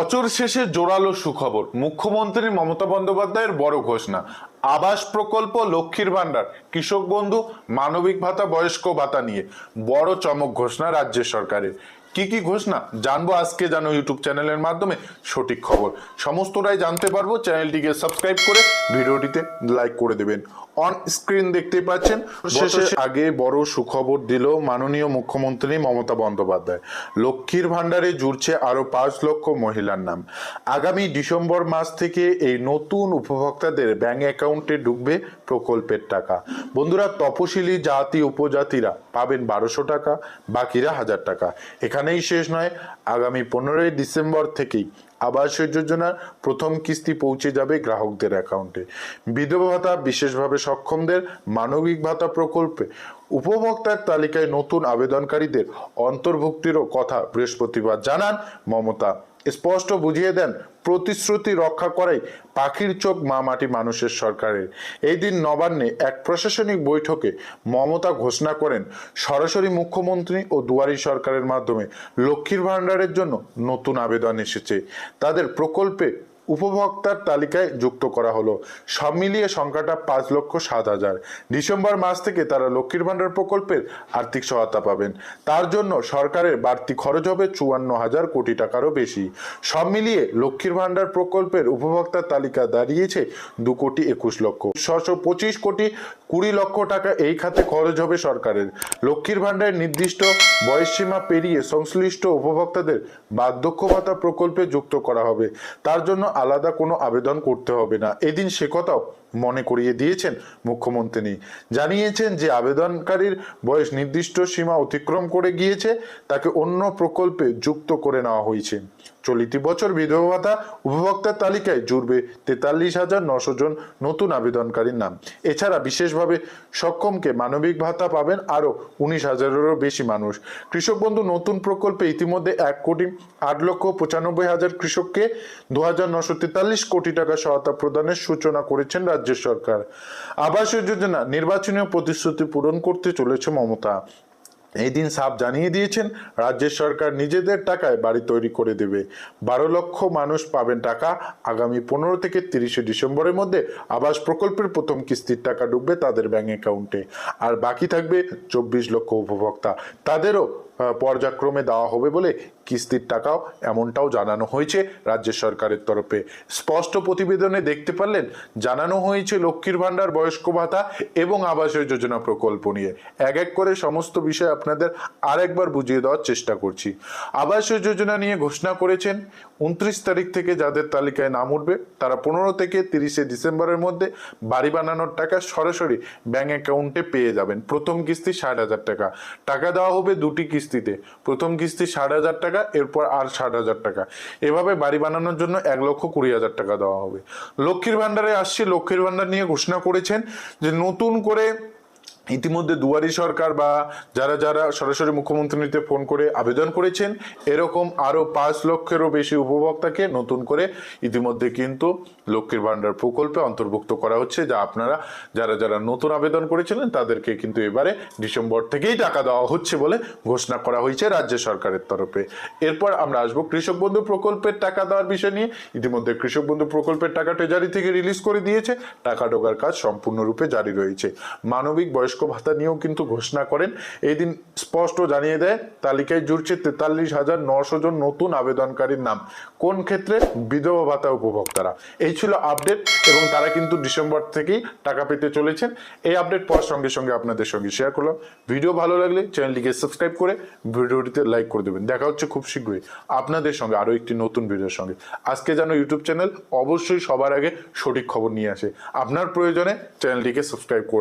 বছর শেষে জোরালো সুখবর। মুখ্যমন্ত্রী মমতা বন্দ্যোপাধ্যায়ের বড় ঘোষণা। আবাস প্রকল্প লক্ষ্মীর ভাণ্ডার। কৃষক বন্ধু, মানবিক ভাতা, বয়স্ক ভাতা নিয়ে। বড় চমক ঘোষণা রাজ্য সরকারের। কি কি ঘোষণা? জানব আজকে জানো ইউটিউব চ্যানেলের মাধ্যমে সঠিক খবর। সমস্তটাই জানতে পারব। চ্যানেলটিকে সাবস্ক্রাইব করে ভিডিওটিতে লাইক করে দেবেন। অন স্ক্রিন দেখতে পাচ্ছেন। শেষে আগে বড় সুখবর দিল মাননীয় মুখ্যমন্ত্রী মমতা বন্দ্যোপাধ্যায়। লক্ষ্মীর ভাণ্ডারে জুড়ছে আরও পাঁচ লক্ষ মহিলার নাম। আগামী ডিসেম্বর মাস থেকে এই নতুন উপভোক্তাদের ব্যাংক অ্যাকাউন্টে ঢুকবে প্রকল্পের টাকা। বন্ধুরা, তপশিলি জাতি উপজাতিরা পাবেন বারোশো টাকা, বাকিরা হাজার টাকা। এখানেই শেষ নয়, আগামী পনেরোই ডিসেম্বর থেকেই আবাস যোজনার প্রথম কিস্তি পৌঁছে যাবে গ্রাহকদের অ্যাকাউন্টে। বিধবা ভাতা বিশেষভাবে সক্ষমদের মানবিক ভাতা প্রকল্পে। উপভোক্তার তালিকায় নতুন আবেদনকারীদের অন্তর্ভুক্তিরও কথা বৃহস্পতিবার জানান মমতা স্পষ্ট বুঝিয়ে দেন, প্রতিশ্রুতি রক্ষা করাই পাখির চোখ মা মাটি মানুষের সরকারের। এই দিন নবান্নে এক প্রশাসনিক বৈঠকে মমতা ঘোষণা করেন, সরাসরি মুখ্যমন্ত্রী ও দুয়ারি সরকারের মাধ্যমে লক্ষ্মীর ভাণ্ডারের জন্য নতুন আবেদন এসেছে। তাদের প্রকল্পে উপভোক্তার তালিকায় যুক্ত করা হলো। সব মিলিয়ে সংখ্যাটা পাঁচ লক্ষ সাত হাজার। ডিসেম্বর মাস থেকে তারা লক্ষ্মীর ভাণ্ডার প্রকল্পের আর্থিক সহায়তা পাবেন। তার জন্য সরকারের বাড়তি খরচ হবে চুয়ান্ন হাজার কোটি টাকারও বেশি। সব মিলিয়ে লক্ষ্মীর ভাণ্ডার প্রকল্পের উপভোক্তার তালিকা দাঁড়িয়েছে দু কোটি একুশ লক্ষ। ছশো পঁচিশ কোটি কুড়ি লক্ষ টাকা এই খাতে খরচ হবে সরকারের। লক্ষ্মীর ভাণ্ডারের নির্দিষ্ট বয়সসীমা পেরিয়ে সংশ্লিষ্ট উপভোক্তাদের বার্ধক্য ভাতা প্রকল্পে যুক্ত করা হবে। তার জন্য আলাদা কোনো আবেদন করতে হবে না। এদিন সে কথাও মনে করিয়ে দিয়েছেন মুখ্যমন্ত্রী। জানিয়েছেন যে আবেদনকারীর বয়স নির্দিষ্ট সীমা অতিক্রম করে গিয়েছে, তাকে অন্য প্রকল্পে যুক্ত করে নেওয়া হয়েছে। চলিত বছর বিধবা ভাতা উপভোক্তার তালিকায় জুড়বে তেতাল্লিশ হাজার নশো জন নতুন আবেদনকারীর নাম। এছাড়া বিশেষভাবে সক্ষমকে মানবিক ভাতা পাবেন আরও উনিশ হাজারেরও বেশি মানুষ। কৃষক বন্ধু নতুন প্রকল্পে ইতিমধ্যে এক কোটি আট লক্ষ পঁচানব্বই হাজার কৃষককে দু হাজার নশো তেতাল্লিশ কোটি টাকা সহায়তা প্রদানের সূচনা করেছেন রাজ্য সরকার। আবাস যোজনা নির্বাচনীয় প্রতিশ্রুতি পূরণ করতে চলেছে মমতা। এই দিন সাপ জানিয়ে দিয়েছেন রাজ্যের সরকার নিজেদের টাকায় বাড়ি তৈরি করে দেবে। বারো লক্ষ মানুষ পাবেন টাকা। আগামী পনেরো থেকে তিরিশে ডিসেম্বরের মধ্যে আবাস প্রকল্পের প্রথম কিস্তির টাকা ঢুকবে তাদের ব্যাংক অ্যাকাউন্টে। আর বাকি থাকবে চব্বিশ লক্ষ উপভোক্তা। তাদেরও পর্যায়ক্রমে দেওয়া হবে বলে কিস্তির টাকাও এমনটাও জানানো হয়েছে রাজ্য সরকারের তরফে। স্পষ্ট প্রতিবেদনে দেখতে পারলেন, জানানো হয়েছে লক্ষ্মীর ভাণ্ডার, বয়স্ক ভাতা এবং আবাস যোজনা প্রকল্প নিয়ে। এক এক করে সমস্ত বিষয় আপনাদের আরেকবার বুঝিয়ে দেওয়ার চেষ্টা করছি। আবাস যোজনা নিয়ে ঘোষণা করেছেন, উনত্রিশ তারিখ থেকে যাদের তালিকায় নাম উঠবে, তারা পনেরো থেকে তিরিশে ডিসেম্বরের মধ্যে বাড়ি বানানোর টাকা সরাসরি ব্যাঙ্ক অ্যাকাউন্টে পেয়ে যাবেন। প্রথম কিস্তি ষাট হাজার টাকা। টাকা দেওয়া হবে দুটি কিস্তিতে। প্রথম কিস্তি ষাট হাজার টাকা, এরপর আর ষাট হাজার টাকা। এভাবে বাড়ি বানানোর জন্য এক লক্ষ কুড়ি হাজার টাকা দেওয়া হবে। লক্ষ্মীর ভাণ্ডারে আসছে। লক্ষ্মীর ভাণ্ডার নিয়ে ঘোষণা করেছেন যে নতুন করে ইতিমধ্যে দুয়ারি সরকার বা যারা যারা সরাসরি মুখ্যমন্ত্রীতে ফোন করে আবেদন করেছেন, এরকম আরও পাঁচ লক্ষেরও বেশি উপভোক্তাকে নতুন করে ইতিমধ্যে কিন্তু লক্ষ্মীর ভাণ্ডার প্রকল্পে অন্তর্ভুক্ত করা হচ্ছে, যা আপনারা যারা যারা নতুন আবেদন করেছিলেন তাদেরকে কিন্তু এবারে ডিসেম্বর থেকেই টাকা দেওয়া হচ্ছে বলে ঘোষণা করা হয়েছে রাজ্য সরকারের তরফে। এরপর আমরা আসব কৃষক বন্ধু প্রকল্পের টাকা দেওয়ার বিষয় নিয়ে। ইতিমধ্যে কৃষক বন্ধু প্রকল্পের টাকা ট্রেজারি থেকে রিলিজ করে দিয়েছে, টাকা ঢোকার কাজ সম্পূর্ণরূপে জারি রয়েছে। মানবিক বয়স্ক ভাতা নিয়েও কিন্তু ঘোষণা করেন। এই দিন স্পষ্ট জানিয়ে দেয়, তালিকায় জুড়ছে তেতাল্লিশ হাজার নশো জন নতুন আবেদনকারীর নাম। কোন ক্ষেত্রে? বিধবা ভাতা উপভোক্তারা। এই ছিল আপডেট এবং তারা কিন্তু ডিসেম্বর থেকেই টাকা পেতে চলেছেন। এই আপডেট পাওয়ার সঙ্গে সঙ্গে আপনাদের সঙ্গে শেয়ার করলাম। ভিডিও ভালো লাগলে চ্যানেলটিকে সাবস্ক্রাইব করে ভিডিওটিতে লাইক করে দেবেন। দেখা হচ্ছে খুব শীঘ্রই আপনাদের সঙ্গে আরও একটি নতুন ভিডিওর সঙ্গে। আজকে যেন ইউটিউব চ্যানেল অবশ্যই সবার আগে সঠিক খবর নিয়ে আসে। আপনার প্রয়োজনে চ্যানেলটিকে সাবস্ক্রাইব করে